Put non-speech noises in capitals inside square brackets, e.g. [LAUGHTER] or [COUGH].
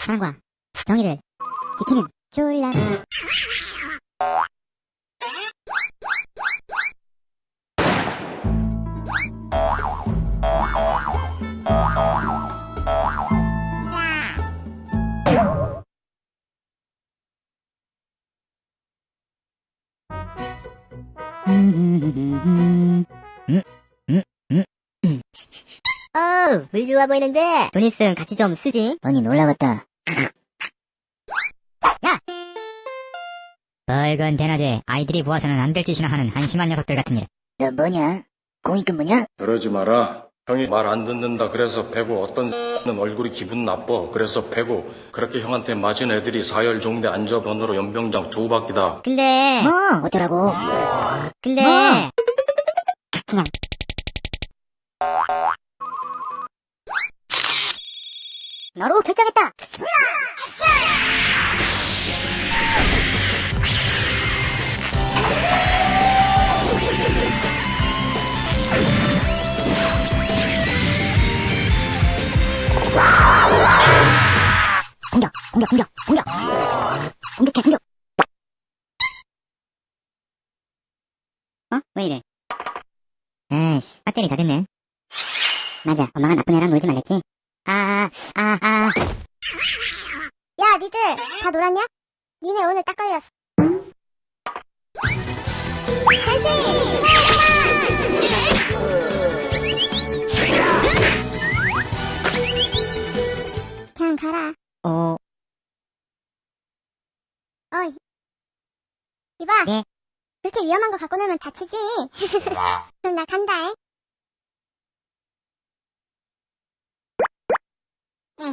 사랑과 정의를 지키는 졸라 어우, 물 좋아 보이는데 돈 있음 같이 좀 쓰지. 언니 놀라웠다. 야! 벌건 대낮에 아이들이 보아서는 안 될 짓이나 하는 한심한 녀석들 같은 일. 너 뭐냐? 공익근무냐? 그러지 마라. 형이 말 안 듣는다 그래서 패고 어떤 는 얼굴이 기분 나빠 그래서 패고 그렇게 형한테 맞은 애들이 사열 종대 안저번호로 연병장 두 바퀴다. 근데, 뭐? 어쩌라고? 근데, 뭐? 그냥. 너로 결정했다! 공격, 공격, 공격, 공격! 공격해, 공격! 어? 왜 이래? 에이씨, 배터리 다 됐네. 맞아, 엄마가 나쁜 애랑 놀지 말랬지? 아, 아, 아. 야, 니들 다 놀았냐? 니네 오늘 딱 걸렸어. 변신! 그냥 가라. 어, 어이. 이봐. 네. 그렇게 위험한 거 갖고 놀면 다치지. [LAUGHS] 그럼 나 간다. 잉. ห๊